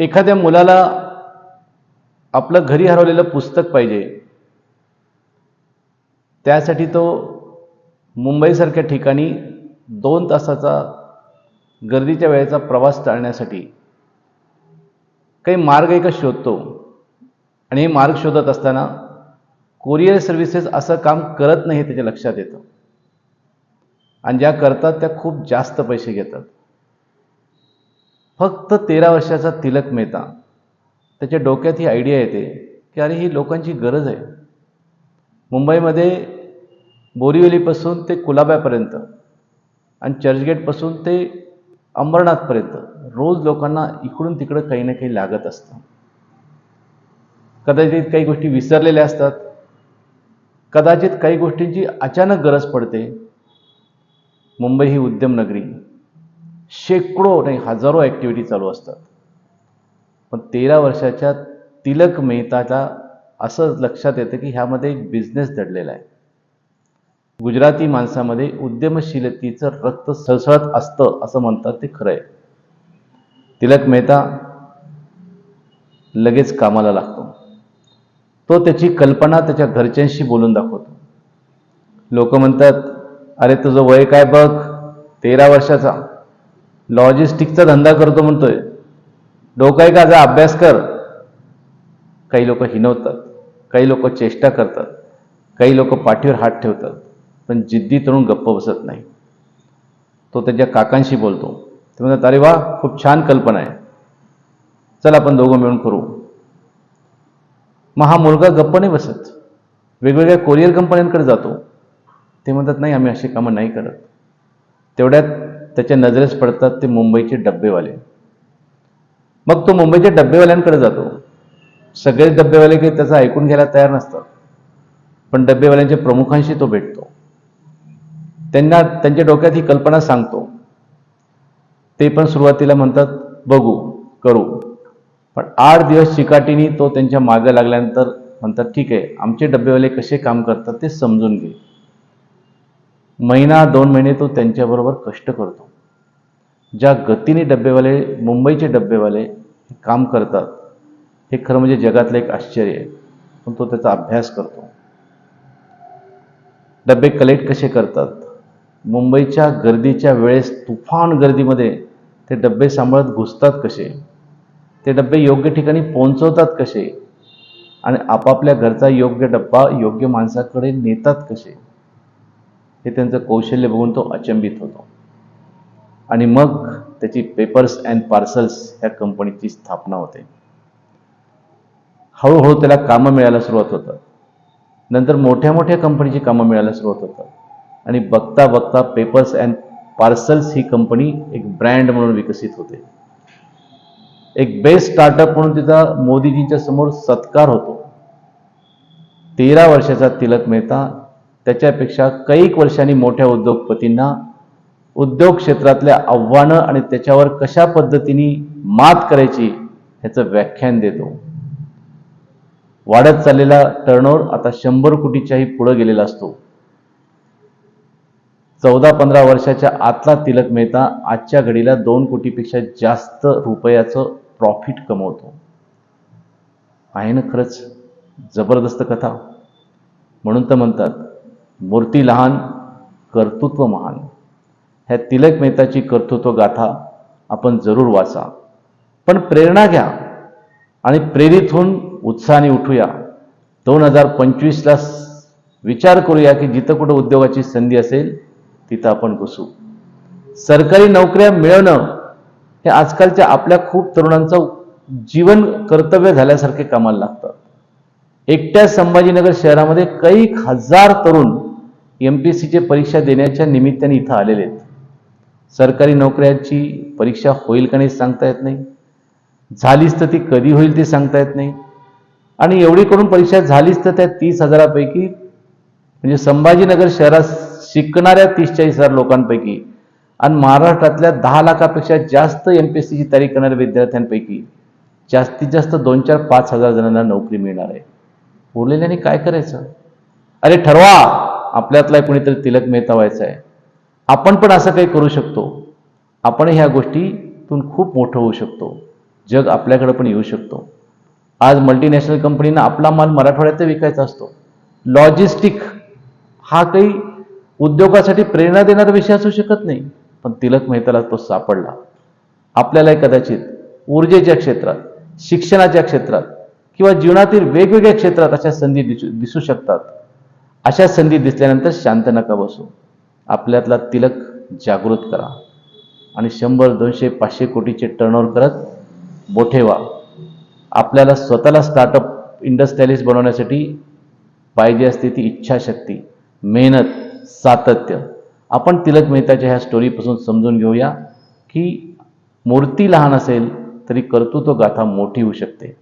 एखाद्या मुलाला आपलं घरी हरवलेलं पुस्तक पाहिजे त्यासाठी तो मुंबईसारख्या ठिकाणी दोन तासाचा गर्दीच्या वेळेचा प्रवास टाळण्यासाठी काही मार्ग एका शोधतो. आणि हे मार्ग शोधत असताना कोरिअर सर्व्हिसेस असं काम करत नाही हे त्याच्या लक्षात येतं. आणि ज्या करतात त्या खूप जास्त पैसे घेतात. फक्त तेरा वर्षाचा तिलक मेहता. त्याच्या डोक्यात ही आयडिया येते की अरे ही लोकांची गरज आहे. मुंबईमध्ये बोरिवलीपासून ते कुलाब्यापर्यंत आणि चर्चगेटपासून ते अंबरनाथपर्यंत रोज लोकांना इकडून तिकडं काही ना काही लागत असतं. कदाचित काही गोष्टी विसरलेल्या असतात. कदाचित काही गोष्टींची अचानक गरज पडते. मुंबई ही उद्यमनगरी. शेकडो नाही हजारो ॲक्टिव्हिटी चालू असतात. पण तेरा वर्षाच्या तिलक मेहताला असं लक्षात येतं की ह्यामध्ये एक बिझनेस दडलेला आहे. गुजराती माणसामध्ये उद्यमशीलतेचं रक्त सळसळत असतं असं म्हणतात ते खरं आहे. तिलक मेहता लगेच कामाला लागतो. तो त्याची कल्पना त्याच्या घरच्यांशी बोलून दाखवतो. लोक म्हणतात अरे तुझं वय काय बघ? तेरा वर्षाचा. लॉजिस्टिकचा धंदा करतो म्हणतोय. डोकं का जा अभ्यास कर. काही लोक हिनवतात. काही लोक चेष्टा करतात. काही लोक पाठीवर हात ठेवतात. पण जिद्दी तरुण गप्प बसत नाही. तो त्याच्या काकांशी बोलतो. ते म्हणतात अरे वा खूप छान कल्पना आहे. चल आपण दोघं मिळून करू. मग हा मुलगा गप्प नाही बसत. वेगवेगळ्या कोरिअर कंपन्यांकडे जातो. ते म्हणतात नाही आम्ही अशी कामं नाही करत. तेवढ्यात त्याच्या नजरेस पडतात ते मुंबईचे डब्बेवाले. मग तो मुंबईच्या डब्बेवाल्यांकडे जातो. सगळेच डब्बेवाले काही त्याचं ऐकून घ्यायला तयार नसतात. पण डब्बेवाल्यांच्या प्रमुखांशी तो भेटतो. त्यांना त्यांच्या डोक्यात ही कल्पना सांगतो. ते पण सुरुवातीला म्हणतात बघू करू. पण आठ दिवस चिकाटीने तो त्यांच्या मागे लागल्यानंतर म्हणतात ठीक आहे आमचे डब्बेवाले कसे काम करतात ते समजून घे. महिना दोन महिने तो त्यांच्याबरोबर कष्ट करतो. ज्या गतीने डब्बेवाले मुंबईचे डब्बेवाले काम करतात हे खरं म्हणजे जगातलं एक आश्चर्य आहे. पण तो त्याचा अभ्यास करतो. डबे कलेक्ट कसे करतात? मुंबईच्या गर्दीच्या वेळेस तुफान गर्दीमध्ये ते डबे सांभाळत घुसतात कसे? ते डबे योग्य ठिकाणी पोहोचवतात कसे? आणि आपापल्या घरचा योग्य डब्बा योग्य माणसाकडे नेतात कसे? हे त्यांचं कौशल्य बघून तो अचंबित होतो. आणि मग त्याची पेपर्स अँड पार्सल्स ह्या कंपनीची स्थापना होते. हळूहळू त्याला कामं मिळायला सुरुवात होतात. नंतर मोठ्या मोठ्या कंपनीची कामं मिळायला सुरुवात होतात. आणि बघता बघता पेपर्स अँड पार्सल्स ही कंपनी एक ब्रँड म्हणून विकसित होते. एक बेस्ट स्टार्टअप म्हणून तिचा मोदीजींच्या समोर सत्कार होतो. तेरा वर्षाचा तिलक मेहता त्याच्यापेक्षा कैक वर्षांनी मोठ्या उद्योगपतींना उद्योग क्षेत्रातल्या आव्हानं आणि त्याच्यावर कशा पद्धतीने मात करायची ह्याचं व्याख्यान देतो. वाढत चाललेला टर्नओव्हर आता शंभर कोटीच्याही पुढे गेलेला असतो. चौदा पंधरा वर्षाच्या आतला तिलक मेहता आजच्या घडीला दोन कोटीपेक्षा जास्त रुपयाचं प्रॉफिट कमवतो. आहे ना खरंच जबरदस्त कथा. म्हणून तर म्हणतात मूर्ती लहान कर्तृत्व महान. ह्या तिलक मेहताची कर्तृत्व गाथा आपण जरूर वाचा. पण प्रेरणा घ्या आणि प्रेरित होऊन उत्साहाने उठूया. दोन हजार पंचवीसला विचार करूया की जिथं कुठं उद्योगाची संधी असेल तिथं आपण घुसू सरकारी नोकऱ्या मिळवणं हे आजकालच्या आपल्या खूप तरुणांचं जीवन कर्तव्य झाल्यासारखे कामाला लागतं एकट्या संभाजीनगर शहरामध्ये कैक हजार तरुण एम पी सीचे परीक्षा देण्याच्या निमित्ताने इथं आलेले आहेत. सरकारी नोकऱ्यांची परीक्षा होईल का नाही सांगता येत नाही. झालीच तर ती कधी होईल ते सांगता येत नाही. आणि एवढी करून परीक्षा झालीच तर त्या तीस हजारापैकी म्हणजे संभाजीनगर शहरात शिकणाऱ्या तीस चाळीस हजार लोकांपैकी आणि महाराष्ट्रातल्या दहा लाखापेक्षा जास्त एम पी एस सीची तयारी करणाऱ्या विद्यार्थ्यांपैकी जास्तीत जास्त दोन चार पाच हजार जणांना नोकरी मिळणार आहे. उरलेल्याने काय करायचं? अरे ठरवा आपल्यातला कुणीतरी तिलक मेहता व्हायचा आहे. आपण पण असं काही करू शकतो. आपण ह्या गोष्टीतून खूप मोठं होऊ शकतो. जग आपल्याकडे पण येऊ शकतो. आज मल्टीनॅशनल कंपनीनं आपला माल मराठवाड्यात विकायचा असतो. लॉजिस्टिक हा काही उद्योगासाठी प्रेरणा देणारा विषय असू शकत नाही. पण तिलक मेहताला तो सापडला. आपल्याला कदाचित ऊर्जेच्या क्षेत्रात शिक्षणाच्या क्षेत्रात किंवा जीवनातील वेगवेगळ्या क्षेत्रात अशा संधी दिसू दिसू शकतात. अशा संधी दिसल्यानंतर शांत नका बसू. आपल्यातला तिलक जागृत करा. आणि शंभर दोनशे पाचशे कोटीचे टर्नओव्हर करत मोठे व्हा. आपल्याला स्वतःला स्टार्टअप इंडस्ट्रियलिस्ट बनवण्यासाठी पाहिजे असते ती इच्छाशक्ती मेहनत सातत्य. आपण तिलक मेहताच्या ह्या स्टोरीपासून समजून घेऊया की मूर्ती लहान असेल तरी कर्तृत्व गाथा मोठी होऊ शकते.